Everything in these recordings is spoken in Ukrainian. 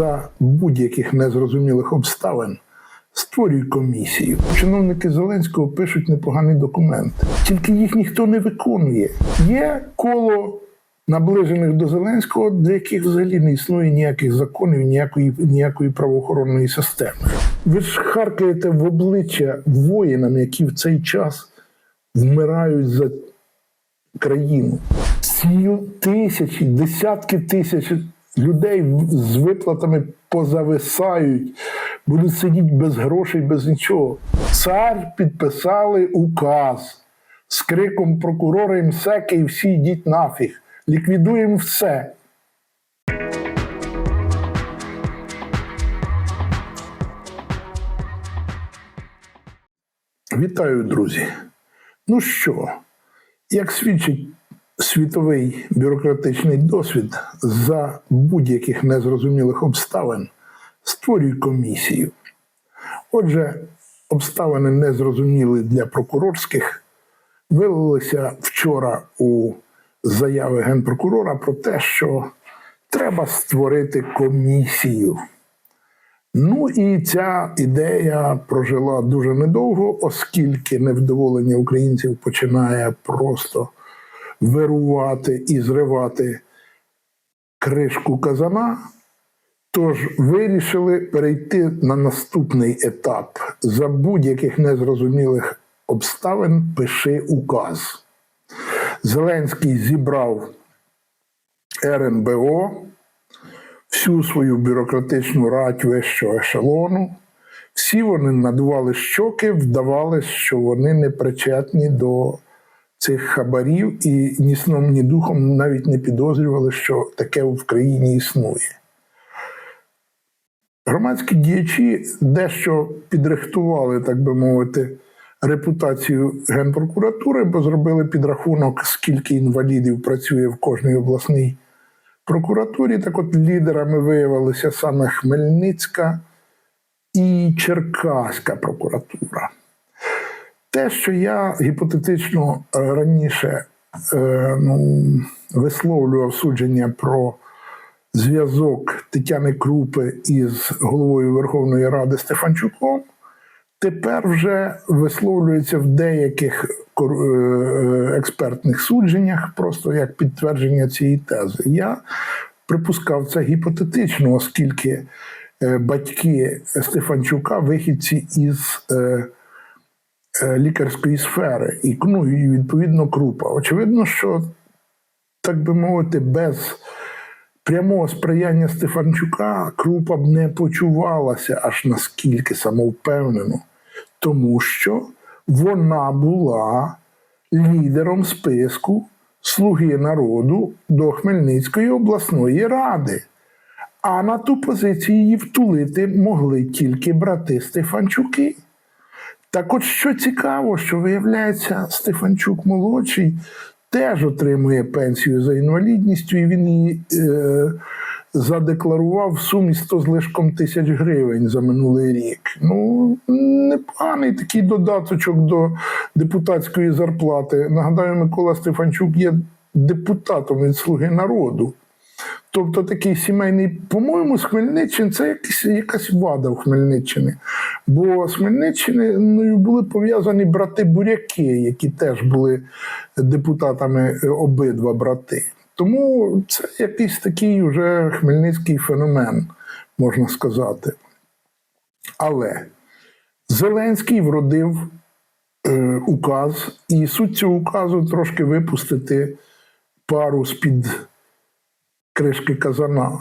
за будь-яких незрозумілих обставин створюй комісію. Чиновники Зеленського пишуть непогані документи, тільки їх ніхто не виконує. Є коло наближених до Зеленського, для яких взагалі не існує ніяких законів, ніякої, ніякої правоохоронної системи. Ви ж харкаєте в обличчя воїнам, які в цей час вмирають за країну. Ці тисячі, десятки тисяч людей з виплатами позависають, будуть сидіти без грошей, без нічого. Цар підписали указ з криком прокурора МСЕКи і всі йдіть нафіг. Ліквідуємо все. Вітаю, друзі. Ну що, як свідчить світовий бюрократичний досвід, за будь-яких незрозумілих обставин створюй комісію. Отже, обставини незрозумілі для прокурорських вилилися вчора у заяви генпрокурора про те, що треба створити комісію. Ну і ця ідея прожила дуже недовго, оскільки невдоволення українців починає просто вирувати і зривати кришку казана. Тож вирішили перейти на наступний етап. За будь-яких незрозумілих обставин пиши указ. Зеленський зібрав РНБО, всю свою бюрократичну рать вищого ешелону. Всі вони надували щоки, вдавали, що вони не причетні до цих хабарів і ні сном, ні духом навіть не підозрювали, що таке в країні існує. Громадські діячі дещо підрихтували, так би мовити, репутацію Генпрокуратури, бо зробили підрахунок, скільки інвалідів працює в кожній обласній прокуратурі. Так от лідерами виявилися саме Хмельницька і Черкаська прокуратура. Те, що я гіпотетично е, раніше е, ну, висловлював судження про зв'язок Тетяни Крупи із головою Верховної Ради Стефанчуком, тепер вже висловлюється в деяких е, експертних судженнях, просто як підтвердження цієї тези. Я припускав це гіпотетично, оскільки е, батьки Стефанчука вихідці із. е, лікарської сфери, і ну, і відповідно крупа. Очевидно, що, так би мовити, без прямого сприяння Стефанчука крупа б не почувалася аж наскільки самовпевнено, тому що вона була лідером списку Слуги народу до Хмельницької обласної ради. А на ту позицію її втулити могли тільки брати Стефанчуки. Так от що цікаво, що виявляється, Стефанчук молодший теж отримує пенсію за інвалідністю, і він її е, задекларував в сумі 100 з лишком тисяч гривень за минулий рік. Ну, непоганий такий додаточок до депутатської зарплати. Нагадаю, Микола Стефанчук є депутатом від Слуги народу. Тобто такий сімейний, по-моєму, з Хмельниччини це якась, якась вада в Хмельниччині. Бо з Хмельниччиною були пов'язані брати буряки, які теж були депутатами е, обидва брати. Тому це якийсь такий вже хмельницький феномен, можна сказати. Але Зеленський вродив е, указ, і суть цього указу трошки випустити пару з-під кришки казана.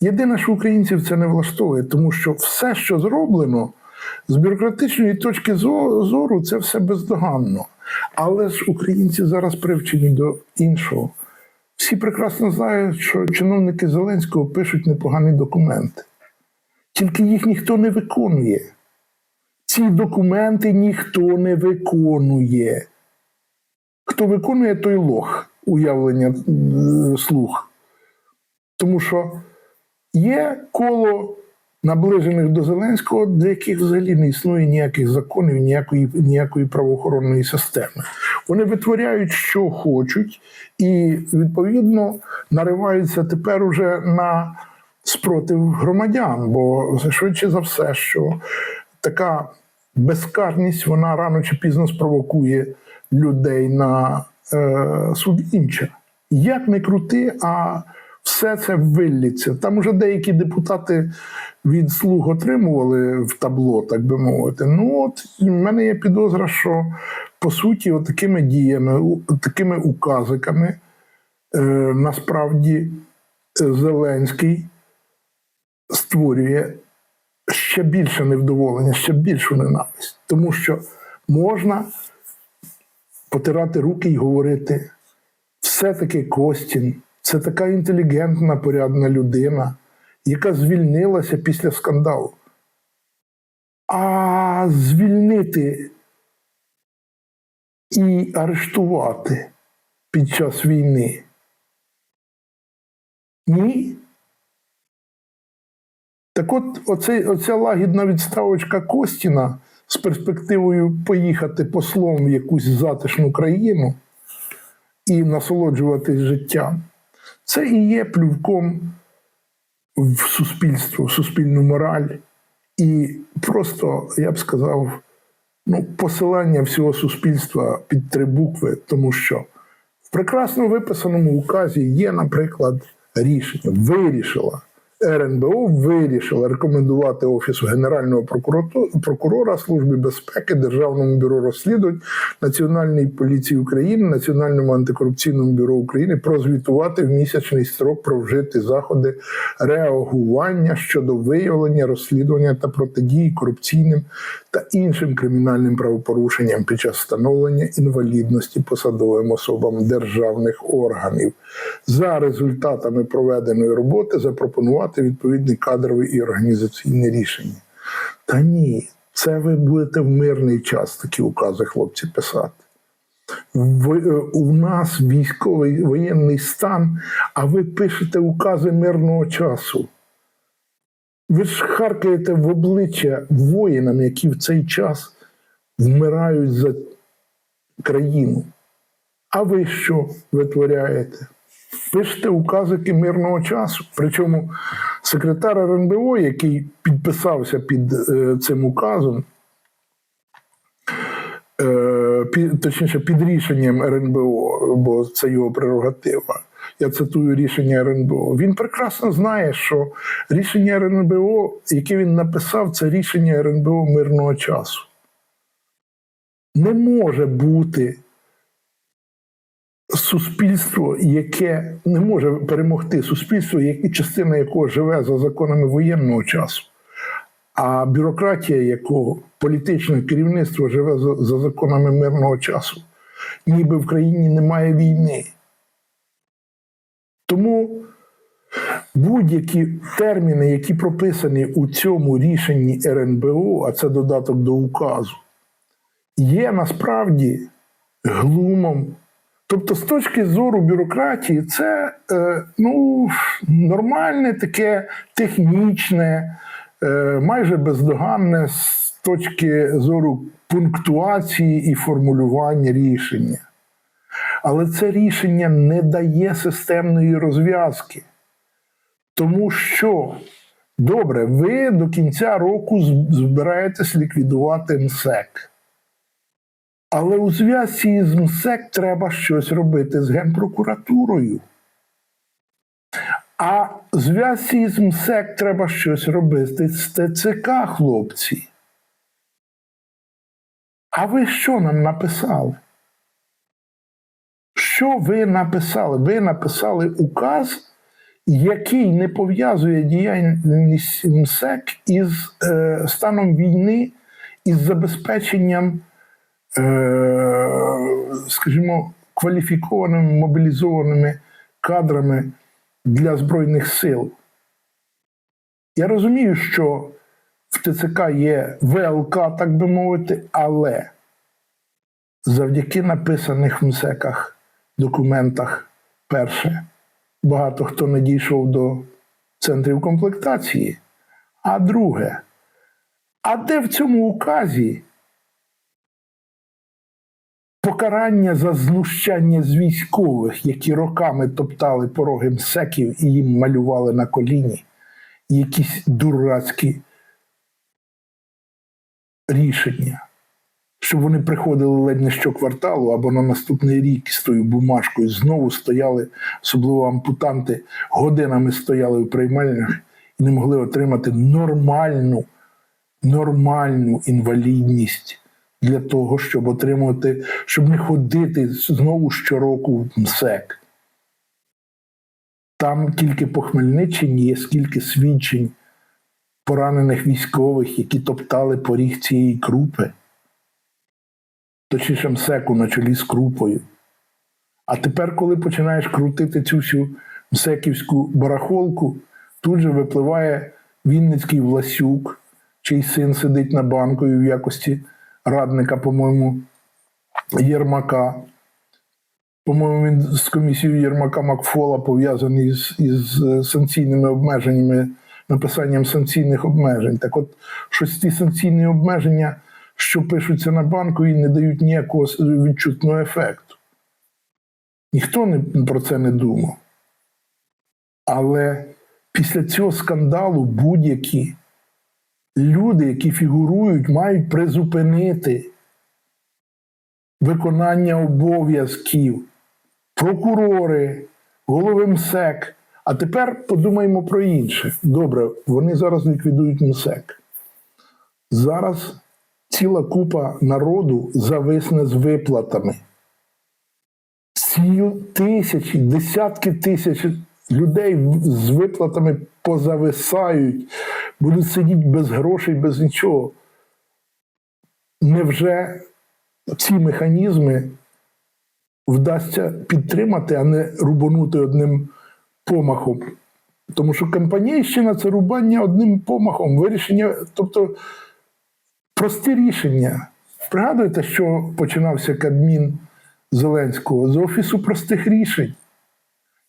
Єдине, що українців це не влаштовує, тому що все, що зроблено, з бюрократичної точки зору, це все бездоганно. Але ж українці зараз привчені до іншого. Всі прекрасно знають, що чиновники Зеленського пишуть непогані документи. Тільки їх ніхто не виконує. Ці документи ніхто не виконує. Хто виконує, той лох уявлення е, слух. Тому що є коло наближених до Зеленського, для яких взагалі не існує ніяких законів, ніякої, ніякої правоохоронної системи. Вони витворяють, що хочуть, і відповідно нариваються тепер уже на спротив громадян, бо швидше за все, що така безкарність вона рано чи пізно спровокує людей на е, суд інше. Як не крути, а все це виллється. Там уже деякі депутати від слуг отримували в табло, так би мовити. Ну, от в мене є підозра, що по суті, от такими діями, такими указиками, е, насправді е, Зеленський створює ще більше невдоволення, ще більшу ненависть. Тому що можна потирати руки і говорити, все-таки Костін, це така інтелігентна, порядна людина, яка звільнилася після скандалу. А звільнити і арештувати під час війни. Ні. Так от, оце, оця лагідна відставочка Костіна з перспективою поїхати послом в якусь затишну країну і насолоджуватись життям, це і є плювком в суспільство, в суспільну мораль. І просто, я б сказав, ну, посилання всього суспільства під три букви, тому що в прекрасно виписаному указі є, наприклад, рішення, вирішила. РНБО вирішила рекомендувати Офісу Генерального прокурора Служби безпеки, Державному бюро розслідувань, Національній поліції України, Національному антикорупційному бюро України прозвітувати в місячний строк про вжити заходи реагування щодо виявлення, розслідування та протидії корупційним та іншим кримінальним правопорушенням під час встановлення інвалідності посадовим особам державних органів. За результатами проведеної роботи запропонувати відповідні кадрові і організаційні рішення. Та ні, це ви будете в мирний час такі укази, хлопці, писати. Е, у нас військовий воєнний стан, а ви пишете укази мирного часу. Ви ж харкаєте в обличчя воїнам, які в цей час вмирають за країну. А ви що витворяєте? Пишете указики мирного часу. Причому секретар РНБО, який підписався під е, цим указом, е, точніше, під рішенням РНБО, бо це його прерогатива. Я цитую рішення РНБО. Він прекрасно знає, що рішення РНБО, яке він написав, це рішення РНБО мирного часу. Не може бути суспільство, яке не може перемогти суспільство, частина якого живе за законами воєнного часу, а бюрократія якого політичне керівництво живе за, за законами мирного часу, ніби в країні немає війни. Тому будь-які терміни, які прописані у цьому рішенні РНБО, а це додаток до указу, є насправді глумом. Тобто, з точки зору бюрократії, це е, ну, нормальне таке технічне, е, майже бездоганне з точки зору пунктуації і формулювання рішення. Але це рішення не дає системної розв'язки. Тому що, добре, ви до кінця року збираєтесь ліквідувати МСЕК. Але у зв'язці з МСЕК треба щось робити з Генпрокуратурою. А зв'язці з МСЕК треба щось робити з ТЦК, хлопці. А ви що нам написали? Що ви написали? Ви написали указ, який не пов'язує діяльність МСЕК із е, станом війни, із забезпеченням скажімо, кваліфікованими мобілізованими кадрами для Збройних сил. Я розумію, що в ТЦК є ВЛК, так би мовити, але завдяки написаних в МСЕКах документах, перше, багато хто не дійшов до центрів комплектації. А друге, а де в цьому указі покарання за знущання з військових, які роками топтали пороги МСЕКів і їм малювали на коліні, якісь дурацькі рішення, щоб вони приходили ледь не щокварталу або на наступний рік з тою бумажкою знову стояли, особливо ампутанти, годинами стояли в приймальнях і не могли отримати нормальну, нормальну інвалідність для того, щоб отримувати, щоб не ходити знову щороку в МСЕК. Там тільки по Хмельниччині є скільки свідчень поранених військових, які топтали поріг цієї крупи, точніше МСЕКу на чолі з крупою. А тепер, коли починаєш крутити цю всю мсеківську барахолку, тут же випливає Вінницький Власюк, чий син сидить на банкові в якості радника, по-моєму, Єрмака. По-моєму, він з комісією Єрмака Макфола пов'язаний з, із е, санкційними обмеженнями, написанням санкційних обмежень. Так от, щось ці санкційні обмеження, що пишуться на банку, і не дають ніякого відчутного ефекту. Ніхто не, про це не думав. Але після цього скандалу будь-які люди, які фігурують, мають призупинити виконання обов'язків, прокурори, голови МСЕК. А тепер подумаємо про інше. Добре, вони зараз ліквідують МСЕК. Зараз ціла купа народу зависне з виплатами. Ці тисячі, десятки тисяч людей з виплатами позависають, будуть сидіти без грошей, без нічого. Невже ці механізми вдасться підтримати, а не рубанути одним помахом? Тому що компанійщина це рубання одним помахом, вирішення, тобто прості рішення. Пригадуєте, що починався Кабмін Зеленського з офісу простих рішень.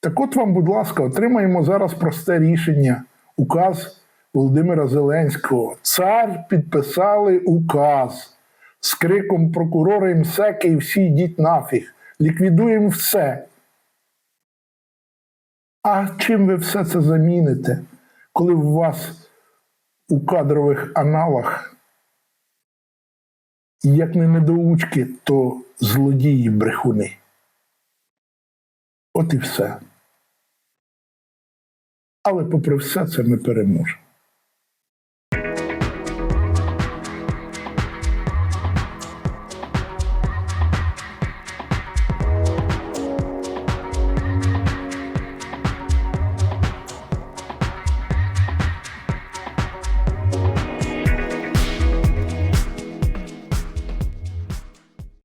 Так от вам, будь ласка, отримаємо зараз просте рішення. Указ Володимира Зеленського. Цар підписали указ з криком прокурори МСЕКи і всі йдіть нафіг. Ліквідуємо все. А чим ви все це заміните, коли у вас у кадрових аналах, як не недоучки, то злодії брехуни? От і все. Але попри все це ми переможемо.